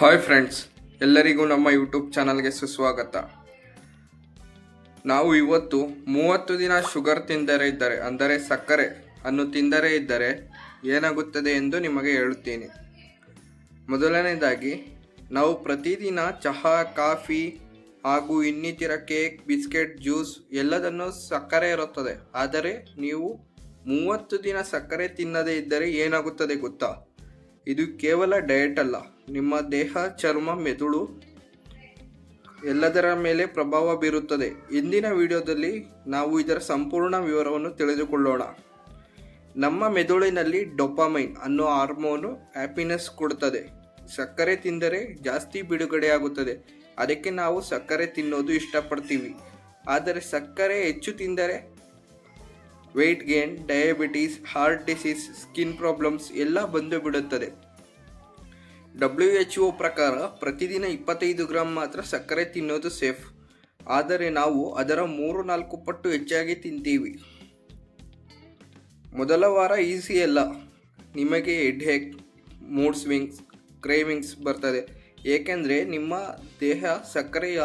Hi friends ಎಲ್ಲರಿಗೂ ನಮ್ಮ YouTube ಚಾನಲ್ಗೆ ಸುಸ್ವಾಗತ. ನಾವು ಇವತ್ತು ಮೂವತ್ತು ದಿನ ಶುಗರ್ ತಿಂದರೆ ಇದ್ದರೆ, ಅಂದರೆ ಸಕ್ಕರೆ ಅನ್ನು ತಿಂದರೆ ಇದ್ದರೆ ಏನಾಗುತ್ತದೆ ಎಂದು ನಿಮಗೆ ಹೇಳುತ್ತೇನೆ. ಮೊದಲನೇದಾಗಿ, ನಾವು ಪ್ರತಿದಿನ ಚಹಾ, ಕಾಫಿ ಹಾಗೂ ಇನ್ನಿತರ ಕೇಕ್, ಬಿಸ್ಕೆಟ್, ಜ್ಯೂಸ್ ಎಲ್ಲದನ್ನು ಸಕ್ಕರೆ ಇರುತ್ತದೆ. ಆದರೆ ನೀವು ಮೂವತ್ತು ದಿನ ಸಕ್ಕರೆ ತಿನ್ನದೇ ಇದ್ದರೆ ಏನಾಗುತ್ತದೆ ಗೊತ್ತಾ? ಇದು ಕೇವಲ ಡಯೆಟ್ ಅಲ್ಲ. ನಿಮ್ಮ ದೇಹ, ಚರ್ಮ, ಮೆದುಳು ಎಲ್ಲದರ ಮೇಲೆ ಪ್ರಭಾವ ಬೀರುತ್ತದೆ. ಇಂದಿನ ವಿಡಿಯೋದಲ್ಲಿ ನಾವು ಇದರ ಸಂಪೂರ್ಣ ವಿವರವನ್ನು ತಿಳಿದುಕೊಳ್ಳೋಣ. ನಮ್ಮ ಮೆದುಳಿನಲ್ಲಿ ಡೊಪಾಮೈನ್ ಅನ್ನೋ ಹಾರ್ಮೋನು ಹ್ಯಾಪಿನೆಸ್ ಕೊಡುತ್ತದೆ. ಸಕ್ಕರೆ ತಿಂದರೆ ಜಾಸ್ತಿ ಬಿಡುಗಡೆಯಾಗುತ್ತದೆ. ಅದಕ್ಕೆ ನಾವು ಸಕ್ಕರೆ ತಿನ್ನೋದು ಇಷ್ಟಪಡ್ತೀವಿ. ಆದರೆ ಸಕ್ಕರೆ ಹೆಚ್ಚು ತಿಂದರೆ weight gain diabetes heart disease skin problems ಎಲ್ಲ ಬಂದು ಬಿಡುತ್ತದೆ. ಡಬ್ಲ್ಯೂ ಎಚ್ ಒ ಪ್ರಕಾರ ಪ್ರತಿದಿನ ಇಪ್ಪತ್ತೈದು ಗ್ರಾಮ್ ಮಾತ್ರ ಸಕ್ಕರೆ ತಿನ್ನೋದು ಸೇಫ್ ಆದರೆ ನಾವು ಅದರ ಮೂರು ನಾಲ್ಕು ಪಟ್ಟು ಹೆಚ್ಚಾಗಿ ತಿಂತೀವಿ. ಮೊದಲ ವಾರ ಈಸಿ ಅಲ್ಲ. ನಿಮಗೆ headache mood swings cravings ಬರ್ತದೆ. ಏಕೆಂದರೆ ನಿಮ್ಮ ದೇಹ ಸಕ್ಕರೆಯ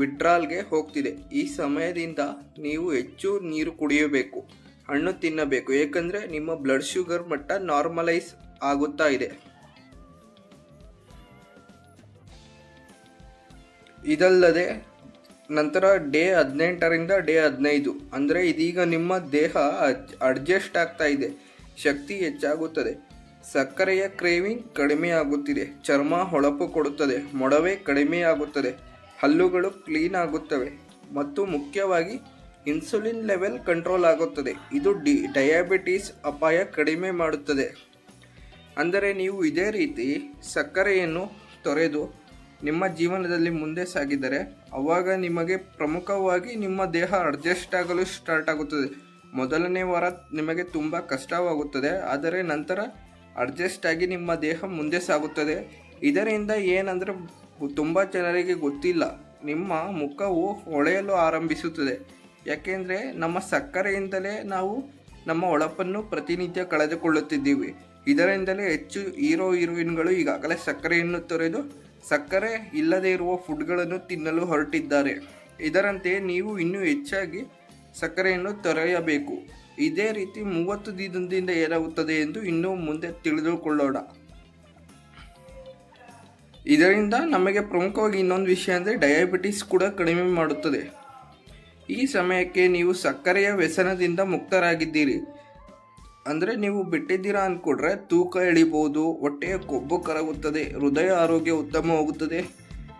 ವಿಡ್ರಾಲ್ಗೆ ಹೋಗ್ತಿದೆ. ಈ ಸಮಯದಿಂದ ನೀವು ಹೆಚ್ಚು ನೀರು ಕುಡಿಯಬೇಕು, ಹಣ್ಣು ತಿನ್ನಬೇಕು. ಏಕೆಂದರೆ ನಿಮ್ಮ ಬ್ಲಡ್ ಶುಗರ್ ಮಟ್ಟ ನಾರ್ಮಲೈಸ್ ಆಗುತ್ತಾ ಇದೆ. ಇದಲ್ಲದೆ ನಂತರ ಡೇ ಹದಿನೆಂಟರಿಂದ ಡೇ ಹದಿನೈದು. ಅಂದರೆ ಇದೀಗ ನಿಮ್ಮ ದೇಹ ಅಡ್ಜಸ್ಟ್ ಆಗ್ತಾ ಇದೆ. ಶಕ್ತಿ ಹೆಚ್ಚಾಗುತ್ತದೆ. ಸಕ್ಕರೆಯ ಕ್ರೇವಿಂಗ್ ಕಡಿಮೆಯಾಗುತ್ತಿದೆ. ಚರ್ಮ ಹೊಳಪು ಕೊಡುತ್ತದೆ. ಮೊಡವೆ ಕಡಿಮೆಯಾಗುತ್ತದೆ. ಹಲ್ಲುಗಳು ಕ್ಲೀನ್ ಆಗುತ್ತವೆ. ಮತ್ತು ಮುಖ್ಯವಾಗಿ ಇನ್ಸುಲಿನ್ ಲೆವೆಲ್ ಕಂಟ್ರೋಲ್ ಆಗುತ್ತದೆ. ಇದು ಡಿ, ಡಯಾಬಿಟೀಸ್ ಅಪಾಯ ಕಡಿಮೆ ಮಾಡುತ್ತದೆ. ಅಂದರೆ ನೀವು ಇದೇ ರೀತಿ ಸಕ್ಕರೆಯನ್ನು ತೊರೆದು ನಿಮ್ಮ ಜೀವನದಲ್ಲಿ ಮುಂದೆ ಸಾಗಿದರೆ ಅವಾಗ ನಿಮಗೆ ಪ್ರಮುಖವಾಗಿ ನಿಮ್ಮ ದೇಹ ಅಡ್ಜಸ್ಟ್ ಆಗಲು ಸ್ಟಾರ್ಟ್ ಆಗುತ್ತದೆ. ಮೊದಲನೇ ವಾರ ನಿಮಗೆ ತುಂಬ ಕಷ್ಟವಾಗುತ್ತದೆ, ಆದರೆ ನಂತರ ಅಡ್ಜಸ್ಟ್ ಆಗಿ ನಿಮ್ಮ ದೇಹ ಮುಂದೆ ಸಾಗುತ್ತದೆ. ಇದರಿಂದ ಏನಂದರೆ ತುಂಬ ಜನರಿಗೆ ಗೊತ್ತಿಲ್ಲ, ನಿಮ್ಮ ಮುಖವು ಹೊಳೆಯಲು ಆರಂಭಿಸುತ್ತದೆ. ಯಾಕೆಂದರೆ ನಮ್ಮ ಸಕ್ಕರೆಯಿಂದಲೇ ನಾವು ನಮ್ಮ ಹೊಳಪನ್ನು ಪ್ರತಿನಿತ್ಯ ಕಳೆದುಕೊಳ್ಳುತ್ತಿದ್ದೀವಿ. ಇದರಿಂದಲೇ ಹೆಚ್ಚು ಹೀರೋ ಹೀರೋಯಿನ್ಗಳು ಈಗಾಗಲೇ ಸಕ್ಕರೆಯನ್ನು ತೊರೆದು ಸಕ್ಕರೆ ಇಲ್ಲದೆ ಇರುವ ಫುಡ್ಗಳನ್ನು ತಿನ್ನಲು ಹೊರಟಿದ್ದಾರೆ. ಇದರಂತೆ ನೀವು ಇನ್ನೂ ಹೆಚ್ಚಾಗಿ ಸಕ್ಕರೆಯನ್ನು ತೊರೆಯಬೇಕು. ಇದೇ ರೀತಿ ಮೂವತ್ತು ದಿನದಿಂದ ಏನಾಗುತ್ತದೆ ಎಂದು ಇನ್ನೂ ಮುಂದೆ ತಿಳಿದುಕೊಳ್ಳೋಣ. ಇದರಿಂದ ನಮಗೆ ಪ್ರಮುಖವಾಗಿ ಇನ್ನೊಂದು ವಿಷಯ ಅಂದರೆ ಡಯಾಬಿಟಿಸ್ ಕೂಡ ಕಡಿಮೆ ಮಾಡುತ್ತದೆ. ಈ ಸಮಯಕ್ಕೆ ನೀವು ಸಕ್ಕರೆಯ ವ್ಯಸನದಿಂದ ಮುಕ್ತರಾಗಿದ್ದೀರಿ. ಅಂದರೆ ನೀವು ಬಿಟ್ಟಿದ್ದೀರಾ ಅಂದ್ಕೊಂಡ್ರೆ ತೂಕ ಎಳಿಬೋದು, ಹೊಟ್ಟೆಯ ಕೊಬ್ಬು ಕರಗುತ್ತದೆ, ಹೃದಯ ಆರೋಗ್ಯ ಉತ್ತಮವಾಗುತ್ತದೆ,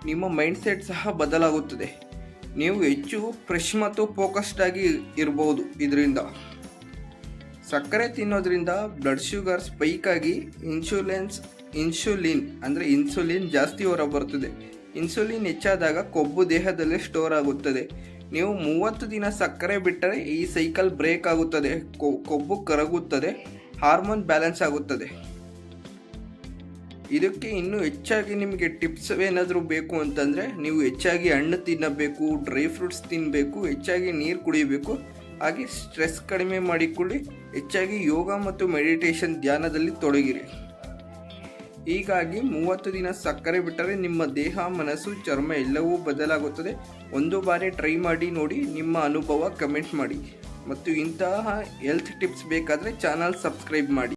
ನಿಮ್ಮ ಮೈಂಡ್ಸೆಟ್ ಸಹ ಬದಲಾಗುತ್ತದೆ. ನೀವು ಹೆಚ್ಚು ಫ್ರೆಶ್ ಮತ್ತು ಫೋಕಸ್ಡ್ ಆಗಿ ಇರ್ಬೋದು ಇದರಿಂದ. ಸಕ್ಕರೆ ತಿನ್ನೋದ್ರಿಂದ ಬ್ಲಡ್ ಶುಗರ್ ಸ್ಪೈಕ್ ಆಗಿ ಇನ್ಸುಲೆನ್ಸ್ ಇನ್ಸುಲಿನ್ ಅಂದರೆ ಇನ್ಸುಲಿನ್ ಜಾಸ್ತಿ ಹೊರಬರುತ್ತದೆ ಇನ್ಸುಲಿನ್ ಹೆಚ್ಚಾದಾಗ ಕೊಬ್ಬು ದೇಹದಲ್ಲಿ ಸ್ಟೋರ್ ಆಗುತ್ತದೆ. ನೀವು ಮೂವತ್ತು ದಿನ ಸಕ್ಕರೆ ಬಿಟ್ಟರೆ ಈ ಸೈಕಲ್ ಬ್ರೇಕ್ ಆಗುತ್ತದೆ. ಕೊಬ್ಬು ಕರಗುತ್ತದೆ. ಹಾರ್ಮೋನ್ ಬ್ಯಾಲೆನ್ಸ್ ಆಗುತ್ತದೆ. ಇದಕ್ಕೆ ಇನ್ನೂ ಹೆಚ್ಚಾಗಿ ನಿಮಗೆ ಟಿಪ್ಸ್ ಏನಾದರೂ ಬೇಕು ಅಂತಂದರೆ ನೀವು ಹೆಚ್ಚಾಗಿ ಹಣ್ಣು ತಿನ್ನಬೇಕು ಡ್ರೈ ಫ್ರೂಟ್ಸ್ ತಿನ್ನಬೇಕು ಹೆಚ್ಚಾಗಿ ನೀರು ಕುಡಿಯಬೇಕು ಹಾಗೆ ಸ್ಟ್ರೆಸ್ ಕಡಿಮೆ ಮಾಡಿಕೊಳ್ಳಿ, ಹೆಚ್ಚಾಗಿ ಯೋಗ ಮತ್ತು ಮೆಡಿಟೇಷನ್ ಧ್ಯಾನದಲ್ಲಿ ತೊಡಗಿರಿ. ಹೀಗಾಗಿ ಮೂವತ್ತು ದಿನ ಸಕ್ಕರೆ ಬಿಟ್ಟರೆ ನಿಮ್ಮ ದೇಹ, ಮನಸ್ಸು, ಚರ್ಮ ಎಲ್ಲವೂ ಬದಲಾಗುತ್ತದೆ. ಒಂದು ಬಾರಿ ಟ್ರೈ ಮಾಡಿ ನೋಡಿ, ನಿಮ್ಮ ಅನುಭವ ಕಮೆಂಟ್ ಮಾಡಿ. ಮತ್ತು ಇಂತಹ ಹೆಲ್ತ್ ಟಿಪ್ಸ್ ಬೇಕಾದರೆ ಚಾನಲ್ ಸಬ್ಸ್ಕ್ರೈಬ್ ಮಾಡಿ.